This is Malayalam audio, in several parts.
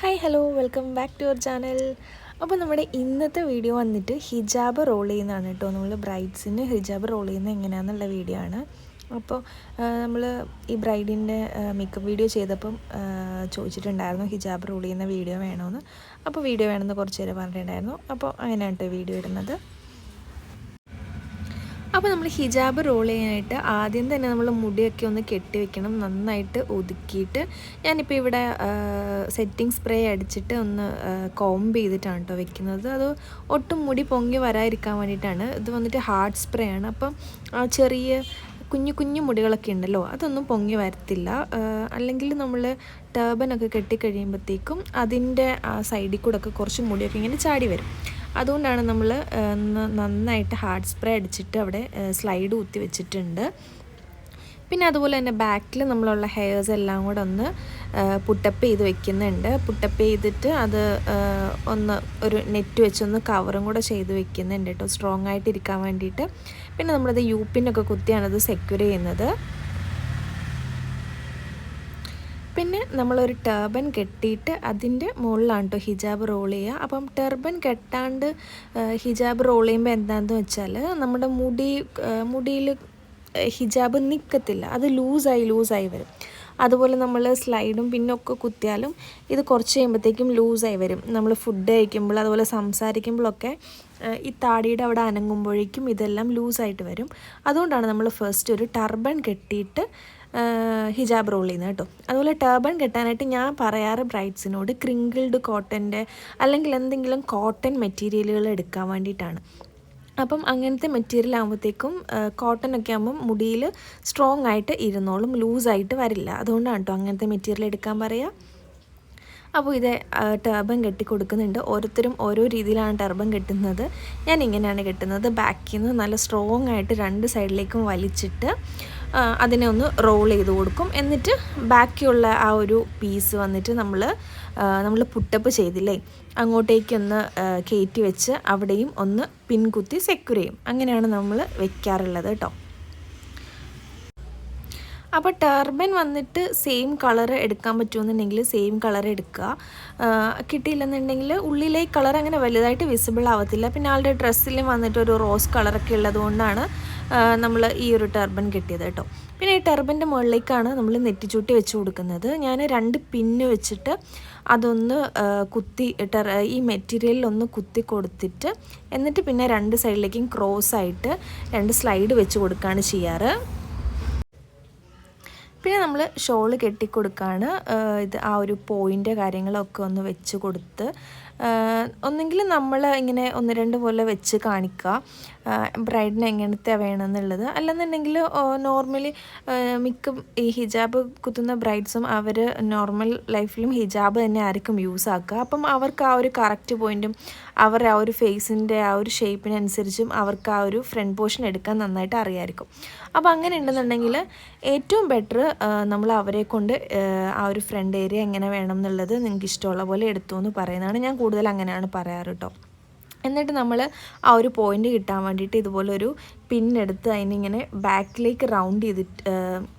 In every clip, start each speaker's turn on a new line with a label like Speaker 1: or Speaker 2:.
Speaker 1: Hi hello welcome back to our channel അപ്പോൾ നമ്മുടെ ഇന്നത്തെ വീഡിയോ വന്നിട്ട് ഹിജാബ് റോൾ ചെയ്യുന്നതാണ് കേട്ടോ നമ്മൾ ബ്രൈഡ്സിന് ഹിജാബ് റോൾ ചെയ്യുന്നത് എങ്ങനെയാണെന്നുള്ള വീഡിയോ ആണ്. അപ്പോൾ നമ്മൾ ഈ ബ്രൈഡിന്റെ മേക്കപ്പ് വീഡിയോ ചെയ്തപ്പം ചോദിച്ചിട്ടുണ്ടായിരുന്നു ഹിജാബ് റോൾ ചെയ്യുന്ന വീഡിയോ വേണമെന്ന് അപ്പോൾ വീഡിയോ വേണമെന്ന് കുറച്ച് പേര് പറഞ്ഞിട്ടുണ്ടായിരുന്നു. അപ്പോൾ അങ്ങനെയാണ് കേട്ടോ വീഡിയോ ഇടുന്നത്. അപ്പോൾ നമ്മൾ ഹിജാബ് റോൾ ചെയ്യാനായിട്ട് ആദ്യം തന്നെ നമ്മൾ മുടിയൊക്കെ ഒന്ന് കെട്ടി വെക്കണം നന്നായിട്ട് ഒതുക്കിയിട്ട്. ഞാനിപ്പോൾ ഇവിടെ സെറ്റിംഗ് സ്പ്രേ അടിച്ചിട്ട് ഒന്ന് കോംബ് ചെയ്തിട്ടാണ് കേട്ടോ വെക്കുന്നത്. അത് ഒട്ടും മുടി പൊങ്ങി വരാതിരിക്കാൻ വേണ്ടിയിട്ടാണ്. ഇത് വന്നിട്ട് ഹാർഡ് സ്പ്രേ ആണ്. അപ്പം ചെറിയ കുഞ്ഞു കുഞ്ഞു മുടികളൊക്കെ ഉണ്ടല്ലോ അതൊന്നും പൊങ്ങി വരത്തില്ല. അല്ലെങ്കിൽ നമ്മൾ ടേബനൊക്കെ കെട്ടിക്കഴിയുമ്പോഴത്തേക്കും അതിന്റെ സൈഡിൽ കൂടെ ഒക്കെ കുറച്ച് മുടിയൊക്കെ ഇങ്ങനെ ചാടി വരും. അതുകൊണ്ടാണ് നമ്മൾ നന്നായിട്ട് ഹാർഡ് സ്പ്രേ അടിച്ചിട്ട് അവിടെ സ്ലൈഡ് ഊത്തി വെച്ചിട്ടുണ്ട്. പിന്നെ അതുപോലെ തന്നെ ബാക്കിൽ നമ്മളുള്ള ഹെയർസ് എല്ലാം കൂടെ ഒന്ന് പുട്ടപ്പ് ചെയ്ത് വെക്കുന്നുണ്ട്. പുട്ടപ്പ് ചെയ്തിട്ട് അത് ഒന്ന് ഒരു നെറ്റ് വെച്ചൊന്ന് കവറും കൂടെ ചെയ്ത് വെക്കുന്നുണ്ട് കേട്ടോ. സ്ട്രോങ് ആയിട്ട് ഇരിക്കാൻ വേണ്ടിയിട്ട്. പിന്നെ നമ്മളത് യു പിന്നൊക്കെ കുത്തിയാണത് സെക്യൂർ ചെയ്യുന്നത് പിന്നെ നമ്മളൊരു ടർബൻ കെട്ടിയിട്ട് അതിന്റെ മുകളിലാണ് കേട്ടോ ഹിജാബ് റോൾ ചെയ്യുക. അപ്പം ടർബൻ കെട്ടാണ്ട് ഹിജാബ് റോൾ ചെയ്യുമ്പോൾ എന്താണെന്ന് വെച്ചാൽ നമ്മുടെ മുടി മുടിയിൽ ഹിജാബ് നിൽക്കത്തില്ല അത് ലൂസായി ലൂസായി വരും. അതുപോലെ നമ്മൾ സ്ലൈഡും പിന്നൊക്കെ കുത്തിയാലും ഇത് കുറച്ച് കഴിയുമ്പോഴത്തേക്കും ലൂസായി വരും. നമ്മൾ ഫുഡ് കഴിക്കുമ്പോൾ അതുപോലെ സംസാരിക്കുമ്പോഴൊക്കെ ഈ താടിയുടെ അവിടെ അനങ്ങുമ്പോഴേക്കും ഇതെല്ലാം ലൂസായിട്ട് വരും. അതുകൊണ്ടാണ് നമ്മൾ ഫസ്റ്റ് ഒരു ടർബൺ കെട്ടിയിട്ട് ഹിജാബ് റോൾ ചെയ്യുന്നത് കേട്ടോ. അതുപോലെ ടർബൺ കെട്ടാനായിട്ട് ഞാൻ പറയാറ് ബ്രൈഡ്സിനോട് ക്രിങ്കിൾഡ് കോട്ടന്റെ അല്ലെങ്കിൽ എന്തെങ്കിലും കോട്ടൺ മെറ്റീരിയലുകൾ എടുക്കാൻ വേണ്ടിയിട്ടാണ്. അപ്പം അങ്ങനത്തെ മെറ്റീരിയൽ ആകുമ്പോഴത്തേക്കും കോട്ടൺ ഒക്കെ ആകുമ്പം മുടിയിൽ സ്ട്രോങ് ആയിട്ട് ഇരുന്നോളും ലൂസായിട്ട് വരില്ല. അതുകൊണ്ടാണ് കേട്ടോ അങ്ങനത്തെ മെറ്റീരിയൽ എടുക്കാൻ പറയുക അപ്പോൾ ഇത് ടർബൻ കെട്ടി കൊടുക്കുന്നുണ്ട്. ഓരോരുത്തരും ഓരോ രീതിയിലാണ് ടർബൻ കെട്ടുന്നത്. ഞാൻ ഇങ്ങനെയാണ് കെട്ടുന്നത്. ബാക്കിൽ നിന്ന് നല്ല സ്ട്രോങ് ആയിട്ട് രണ്ട് സൈഡിലേക്കും വലിച്ചിട്ട് അതിനെ ഒന്ന് റോൾ ചെയ്ത് കൊടുക്കും. എന്നിട്ട് ബാക്കിയുള്ള ആ ഒരു പീസ് വന്നിട്ട് നമ്മൾ നമ്മൾ പുട്ടപ്പ് ചെയ്തില്ലേ? അങ്ങോട്ടേക്കൊന്ന് കയറ്റി വെച്ച് അവിടെയും ഒന്ന് പിൻകുത്തി സെക്യൂർ ചെയ്യും. അങ്ങനെയാണ് നമ്മൾ വെക്കാറുള്ളത് കേട്ടോ. അപ്പോൾ ടർബൻ വന്നിട്ട് സെയിം കളർ എടുക്കാൻ പറ്റുമെന്നുണ്ടെങ്കിൽ സെയിം കളർ എടുക്കുക. കിട്ടിയില്ലെന്നുണ്ടെങ്കിൽ ഉള്ളിലെ കളർ അങ്ങനെ വലുതായിട്ട് വിസിബിൾ ആവത്തില്ല. പിന്നെ ആളുടെ ഡ്രസ്സിലും വന്നിട്ട് ഒരു റോസ് കളറൊക്കെ ഉള്ളതുകൊണ്ടാണ് നമ്മൾ ഈ ഒരു ടർബൻ കിട്ടിയത് കേട്ടോ. പിന്നെ ഈ ടർബന്റെ മുകളിലേക്കാണ് നമ്മൾ നെറ്റിച്ചൂട്ടി വെച്ച് കൊടുക്കുന്നത്. ഞാൻ രണ്ട് പിന്ന് വെച്ചിട്ട് അതൊന്ന് കുത്തി ഈ മെറ്റീരിയലിൽ ഒന്ന് കുത്തി കൊടുത്തിട്ട് എന്നിട്ട് പിന്നെ രണ്ട് സൈഡിലേക്കും ക്രോസ് ആയിട്ട് രണ്ട് സ്ലൈഡ് വെച്ച് കൊടുക്കുകയാണ് ചെയ്യാറ്. പിന്നെ നമ്മൾ ഷോൾ കെട്ടിക്കൊടുക്കുകയാണ് ഇത് ആ ഒരു പോയിന്റ് കാര്യങ്ങളൊക്കെ ഒന്ന് വെച്ച് കൊടുത്ത് ഒന്നെങ്കിൽ നമ്മൾ ഇങ്ങനെ ഒന്ന് രണ്ട് പോലെ വെച്ച് കാണിക്കുക ബ്രൈഡിന് എങ്ങനത്തെ വേണമെന്നുള്ളത് അല്ലെന്നുണ്ടെങ്കിൽ നോർമലി മിക്ക ഈ ഹിജാബ് കുത്തുന്ന ബ്രൈഡ്സും അവർ നോർമൽ ലൈഫിലും ഹിജാബ് തന്നെ ആയിരിക്കും യൂസ് ആക്കുക. അപ്പം അവർക്ക് ആ ഒരു കറക്റ്റ് പോയിന്റും അവരുടെ ആ ഒരു ഫേസിന്റെ ആ ഒരു ഷേപ്പിനനുസരിച്ചും അവർക്ക് ആ ഒരു ഫ്രണ്ട് പോർഷൻ എടുക്കാൻ നന്നായിട്ട് അറിയാമായിരിക്കും അപ്പോൾ അങ്ങനെ ഉണ്ടെന്നുണ്ടെങ്കിൽ ഏറ്റവും ബെറ്റർ നമ്മൾ അവരെ കൊണ്ട് ആ, ഒരു ഫ്രണ്ട് ഏരിയ എങ്ങനെ വേണം എന്നുള്ളത് നിങ്ങൾക്ക് ഇഷ്ടമുള്ള പോലെ എടുത്തു എന്ന് പറയുന്നതാണ് ഞാൻ കൂടുതൽ അങ്ങനെയാണ് പറയാറ് കേട്ടോ എന്നിട്ട് നമ്മൾ ആ ഒരു പോയിന്റ് കിട്ടാൻ വേണ്ടിയിട്ട് ഇതുപോലൊരു പിന്നെടുത്ത് അതിനിങ്ങനെ ബാക്കിലേക്ക് റൗണ്ട് ചെയ്തിട്ട്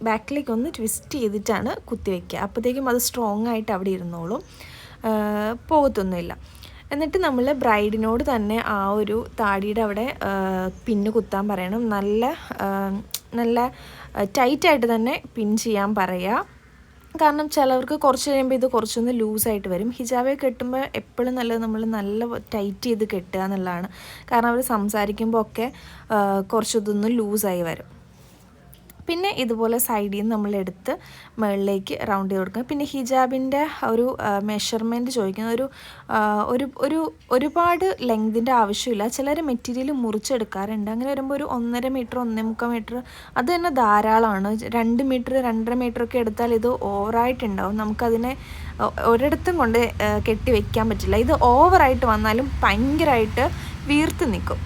Speaker 1: ബാക്കിലേക്ക് ഒന്ന് ട്വിസ്റ്റ് ചെയ്തിട്ടാണ് കുത്തി വയ്ക്കുക അപ്പോഴത്തേക്കും അത് സ്ട്രോങ് ആയിട്ട് അവിടെ ഇരുന്നോളും. പോകത്തൊന്നുമില്ല. എന്നിട്ട് നമ്മൾ ബ്രൈഡിനോട് തന്നെ ആ ഒരു താടിയുടെ അവിടെ പിന്ന് കുത്താൻ പറയണം. നല്ല നല്ല ടൈറ്റായിട്ട് തന്നെ പിൻ ചെയ്യാൻ പറയുക. കാരണം ചിലവർക്ക് കുറച്ച് കഴിയുമ്പോൾ ഇത് കുറച്ചൊന്ന് ലൂസായിട്ട് വരും. ഹിജാബെ കെട്ടുമ്പോൾ എപ്പോഴും നല്ലത് നമ്മൾ നല്ല ടൈറ്റ് ചെയ്ത് കെട്ടുക എന്നുള്ളതാണ്. കാരണം അവർ സംസാരിക്കുമ്പോൾ ഒക്കെ കുറച്ചതൊന്ന് ലൂസായി വരും. പിന്നെ ഇതുപോലെ സൈഡിൽ നിന്ന് നമ്മൾ നമ്മളെടുത്ത് മുകളിലേക്ക് റൗണ്ട് ചെയ്ത് കൊടുക്കുക. പിന്നെ ഹിജാബിന്റെ ഒരു മെഷർമെന്റ് ചോദിക്കുന്ന ഒരു ഒരു ഒരു ഒരുപാട് ലെങ്തിന്റെ ആവശ്യമില്ല. ചിലർ മെറ്റീരിയൽ മുറിച്ചെടുക്കാറുണ്ട്. അങ്ങനെ വരുമ്പോൾ ഒരു ഒന്നര മീറ്റർ ഒന്നേ മുക്കാൽ മീറ്റർ അത് തന്നെ ധാരാളമാണ്. രണ്ട് മീറ്റർ രണ്ടര മീറ്റർ ഒക്കെ എടുത്താൽ ഇത് ഓവറായിട്ടുണ്ടാവും നമുക്കതിനെ ഒരിടത്തും കൊണ്ട് കെട്ടി വെക്കാൻ പറ്റില്ല. ഇത് ഓവറായിട്ട് വന്നാലും ഭയങ്കരമായിട്ട് വീർത്ത് നിൽക്കും.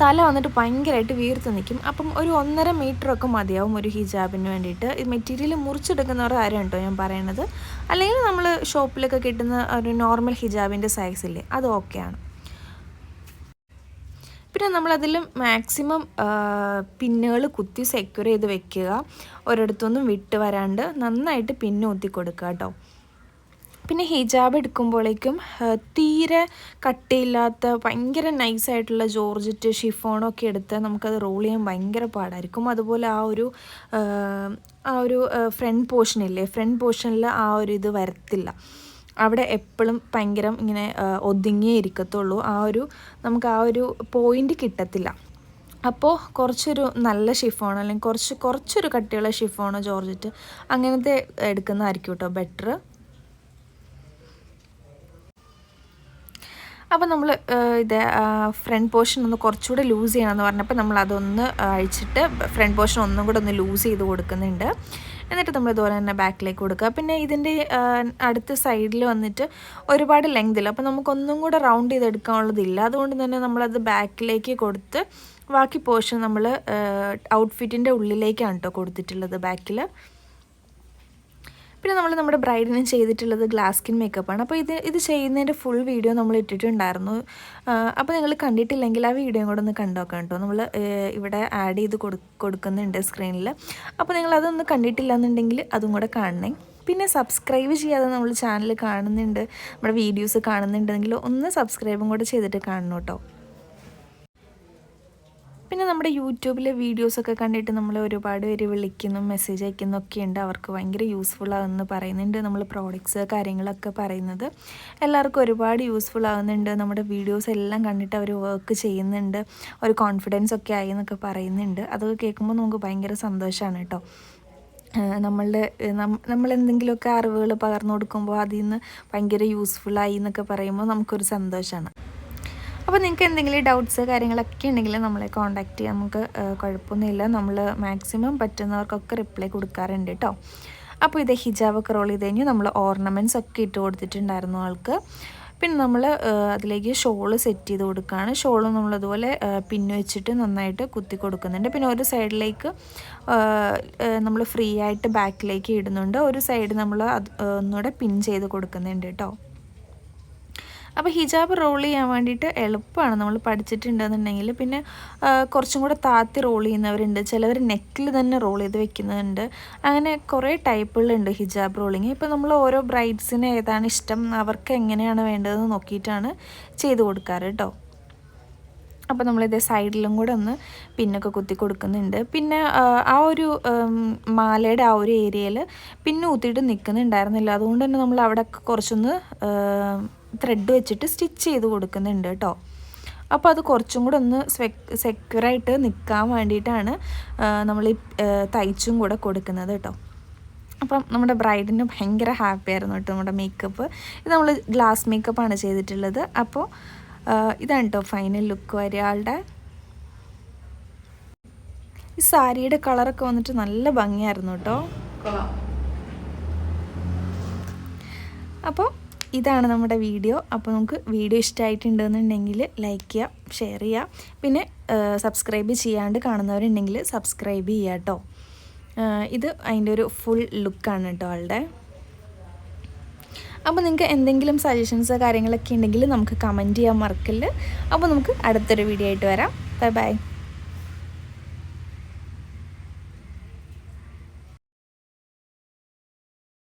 Speaker 1: തല വന്നിട്ട് ഭയങ്കരമായിട്ട് വീർത്ത് നിൽക്കും അപ്പം ഒരു ഒന്നര മീറ്ററൊക്കെ മതിയാവും ഒരു ഹിജാബിന് വേണ്ടിയിട്ട്. ഈ മെറ്റീരിയൽ മുറിച്ചെടുക്കുന്നവരുടെ കാര്യം കേട്ടോ ഞാൻ പറയണത്. അല്ലെങ്കിൽ നമ്മൾ ഷോപ്പിലൊക്കെ കിട്ടുന്ന ഒരു നോർമൽ ഹിജാബിന്റെ സൈസില്ലേ അത് ഓക്കെയാണ് പിന്നെ നമ്മളതിൽ മാക്സിമം പിന്നുകൾ കുത്തി സെക്യൂർ ചെയ്ത് വെക്കുക. ഒരിടത്തൊന്നും വിട്ട് വരാണ്ട് നന്നായിട്ട് പിന്ന് ഊത്തി കൊടുക്കുക കേട്ടോ. പിന്നെ ഹിജാബ് എടുക്കുമ്പോഴേക്കും തീരെ കട്ടിയില്ലാത്ത ഭയങ്കര നൈസായിട്ടുള്ള ജോർജറ്റ് ഷിഫോണൊക്കെ എടുത്ത് നമുക്കത് റോൾ ചെയ്യാൻ ഭയങ്കര പാടായിരിക്കും. അതുപോലെ ആ ഒരു ആ ഒരു ഫ്രണ്ട് പോർഷനില്ലേ ഫ്രണ്ട് പോർഷനിൽ ആ ഒരു ഇത് വരത്തില്ല. അവിടെ എപ്പോഴും ഭയങ്കര ഇങ്ങനെ ഒതുങ്ങിയേ ഇരിക്കത്തുള്ളൂ. ആ ഒരു നമുക്ക് ആ ഒരു പോയിന്റ് കിട്ടത്തില്ല. അപ്പോൾ കുറച്ചൊരു നല്ല ഷിഫോൺ അല്ലെങ്കിൽ കുറച്ച് കുറച്ചൊരു കട്ടിയുള്ള ഷിഫോണോ ജോർജറ്റ് അങ്ങനത്തെ എടുക്കുന്നതായിരിക്കും കേട്ടോ ബെറ്റർ അപ്പോൾ നമ്മൾ ഇത് ഫ്രണ്ട് പോർഷൻ ഒന്ന് കുറച്ചുകൂടെ ലൂസ് ചെയ്യണമെന്ന് പറഞ്ഞപ്പോൾ നമ്മൾ അതൊന്ന് അഴിച്ചിട്ട് ഫ്രണ്ട് പോർഷൻ ഒന്നും കൂടെ ഒന്ന് ലൂസ് ചെയ്ത് കൊടുക്കുന്നുണ്ട്. എന്നിട്ട് നമ്മൾ ഇതുപോലെ തന്നെ ബാക്കിലേക്ക് കൊടുക്കുക. പിന്നെ ഇതിന്റെ അടുത്ത സൈഡിൽ വന്നിട്ട് ഒരുപാട് ലെങ്തിൽ അപ്പോൾ നമുക്കൊന്നും കൂടെ റൗണ്ട് ചെയ്തെടുക്കാനുള്ളതില്ല. അതുകൊണ്ട് തന്നെ നമ്മളത് ബാക്കിലേക്ക് കൊടുത്ത് ബാക്കി പോർഷൻ നമ്മൾ ഔട്ട്ഫിറ്റിന്റെ ഉള്ളിലേക്കാണ് കേട്ടോ കൊടുത്തിട്ടുള്ളത് ബാക്കിൽ പിന്നെ നമ്മൾ നമ്മുടെ ബ്രൈഡിന് ചെയ്തിട്ടുള്ളത് ഗ്ലാസ് സ്കിൻ മേക്കപ്പാണ് അപ്പോൾ ഇത് ഇത് ചെയ്യുന്നതിന്റെ ഫുൾ വീഡിയോ നമ്മൾ ഇട്ടിട്ടുണ്ടായിരുന്നു. അപ്പോൾ നിങ്ങൾ കണ്ടിട്ടില്ലെങ്കിൽ ആ വീഡിയോ കൂടെ ഒന്ന് കണ്ടോക്കാം കേട്ടോ. നമ്മൾ ഇവിടെ ആഡ് ചെയ്ത് കൊടു കൊടുക്കുന്നുണ്ട് സ്ക്രീനിൽ അപ്പോൾ നിങ്ങൾ അതൊന്ന് കണ്ടിട്ടില്ല എന്നുണ്ടെങ്കിൽ അതും കൂടെ കാണണേ. പിന്നെ സബ്സ്ക്രൈബ് ചെയ്യാതെ നമ്മൾ ചാനൽ കാണുന്നുണ്ട് നമ്മുടെ വീഡിയോസ് കാണുന്നുണ്ടെങ്കിൽ ഒന്ന് സബ്സ്ക്രൈബും കൂടെ ചെയ്തിട്ട് കാണണം കേട്ടോ. പിന്നെ നമ്മുടെ യൂട്യൂബിലെ വീഡിയോസൊക്കെ കണ്ടിട്ട് നമ്മൾ ഒരുപാട് പേര് വിളിക്കുന്നു മെസ്സേജ് അയക്കുന്നൊക്കെ ഉണ്ട് അവർക്ക് ഭയങ്കര യൂസ്ഫുൾ ആകുമെന്ന് പറയുന്നുണ്ട്. നമ്മൾ പ്രോഡക്റ്റ്സ് കാര്യങ്ങളൊക്കെ പറയുന്നത് എല്ലാവർക്കും ഒരുപാട് യൂസ്ഫുൾ ആകുന്നുണ്ട് നമ്മുടെ വീഡിയോസ് എല്ലാം കണ്ടിട്ട് അവർ വർക്ക് ചെയ്യുന്നുണ്ട്. ഒരു കോൺഫിഡൻസ് ഒക്കെ ആയി എന്നൊക്കെ പറയുന്നുണ്ട്. അതൊക്കെ കേൾക്കുമ്പോൾ നമുക്ക് ഭയങ്കര സന്തോഷമാണ് കേട്ടോ. നമ്മളുടെ നമ്മൾ എന്തെങ്കിലുമൊക്കെ അറിവുകൾ പകർന്നു കൊടുക്കുമ്പോൾ അതിൽ നിന്ന് ഭയങ്കര യൂസ്ഫുള്ളായി എന്നൊക്കെ പറയുമ്പോൾ നമുക്കൊരു സന്തോഷമാണ് അപ്പോൾ നിങ്ങൾക്ക് എന്തെങ്കിലും ഡൗട്ട്സ് കാര്യങ്ങളൊക്കെ ഉണ്ടെങ്കിൽ നമ്മളെ കോൺടാക്റ്റ് ചെയ്യാം. നമുക്ക് കുഴപ്പമൊന്നുമില്ല. നമ്മൾ മാക്സിമം പറ്റുന്നവർക്കൊക്കെ റിപ്ലൈ കൊടുക്കാറുണ്ട് കേട്ടോ അപ്പോൾ ഇത് ഹിജാബൊക്കെ റോൾ ചെയ്ത് കഴിഞ്ഞ് നമ്മൾ ഓർണമെന്റ്സ് ഒക്കെ ഇട്ട് കൊടുത്തിട്ടുണ്ടായിരുന്നു ആൾക്ക്. പിന്നെ നമ്മൾ അതിലേക്ക് ഷോൾ സെറ്റ് ചെയ്ത് കൊടുക്കുകയാണ്. ഷോൾ നമ്മളതുപോലെ പിന്ന് വെച്ചിട്ട് നന്നായിട്ട് കുത്തി കൊടുക്കുന്നുണ്ട്. പിന്നെ ഒരു സൈഡിലേക്ക് നമ്മൾ ഫ്രീ ആയിട്ട് ബാക്കിലേക്ക് ഇടുന്നുണ്ട്. ഒരു സൈഡ് നമ്മൾ അത് ഒന്നുകൂടെ പിൻ ചെയ്ത് കൊടുക്കുന്നുണ്ട് കേട്ടോ അപ്പോൾ ഹിജാബ് റോൾ ചെയ്യാൻ വേണ്ടിയിട്ട് എളുപ്പമാണ് നമ്മൾ പഠിച്ചിട്ടുണ്ടെന്നുണ്ടെങ്കിൽ പിന്നെ കുറച്ചും കൂടെ താത്തി റോൾ ചെയ്യുന്നവരുണ്ട്. ചിലവർ നെക്കിൽ തന്നെ റോൾ ചെയ്ത് വെക്കുന്നുണ്ട് അങ്ങനെ കുറേ ടൈപ്പുകളുണ്ട് ഹിജാബ് റോളിങ്. ഇപ്പോൾ നമ്മൾ ഓരോ ബ്രൈഡ്സിന് ഏതാണ് ഇഷ്ടം അവർക്ക് എങ്ങനെയാണ് വേണ്ടതെന്ന് നോക്കിയിട്ടാണ് ചെയ്ത് കൊടുക്കാറ് കേട്ടോ. അപ്പോൾ നമ്മളിത് സൈഡിലും കൂടെ ഒന്ന് പിന്നൊക്കെ കുത്തി കൊടുക്കുന്നുണ്ട്. പിന്നെ ആ ഒരു മാലയുടെ ആ ഒരു ഏരിയയിൽ പിന്നെ ഊത്തിയിട്ട് നിൽക്കുന്നുണ്ടായിരുന്നില്ല. അതുകൊണ്ട് തന്നെ നമ്മൾ അവിടെ കുറച്ചൊന്ന് ത്രെഡ് വെച്ചിട്ട് സ്റ്റിച്ച് ചെയ്ത് കൊടുക്കുന്നുണ്ട് കേട്ടോ. അപ്പോൾ അത് കുറച്ചും കൂടെ ഒന്ന് സെക്യൂറായിട്ട് നിൽക്കാൻ വേണ്ടിയിട്ടാണ് നമ്മൾ ഈ തയ്ച്ചും കൂടെ കൊടുക്കുന്നത് കേട്ടോ. അപ്പം നമ്മുടെ ബ്രൈഡിന് ഭയങ്കര ഹാപ്പി ആയിരുന്നു കേട്ടോ നമ്മുടെ മേക്കപ്പ് ഇത് നമ്മൾ ഗ്ലാസ് മേക്കപ്പാണ് ചെയ്തിട്ടുള്ളത്. അപ്പോൾ ഇതാണ് കേട്ടോ ഫൈനൽ ലുക്ക് ഒരാളുടെ ഈ സാരിയുടെ കളറൊക്കെ വന്നിട്ട് നല്ല ഭംഗിയായിരുന്നു കേട്ടോ. അപ്പോൾ ഇതാണ് നമ്മുടെ വീഡിയോ. അപ്പോൾ നമുക്ക് വീഡിയോ ഇഷ്ടമായിട്ടുണ്ടെന്നുണ്ടെങ്കിൽ ലൈക്ക് ചെയ്യുക ഷെയർ ചെയ്യുക. പിന്നെ സബ്സ്ക്രൈബ് ചെയ്യാണ്ട് കാണുന്നവരുണ്ടെങ്കിൽ സബ്സ്ക്രൈബ് ചെയ്യുക കേട്ടോ ഇത് അതിന്റെ ഒരു ഫുൾ ലുക്കാണ് കേട്ടോ ആളുടെ. അപ്പോൾ നിങ്ങൾക്ക് എന്തെങ്കിലും സജഷൻസ് കാര്യങ്ങളൊക്കെ ഉണ്ടെങ്കിൽ നമുക്ക് കമന്റ് ചെയ്യാൻ മറക്കല്ല്. അപ്പോൾ നമുക്ക് അടുത്തൊരു വീഡിയോ ആയിട്ട് വരാം. Bye bye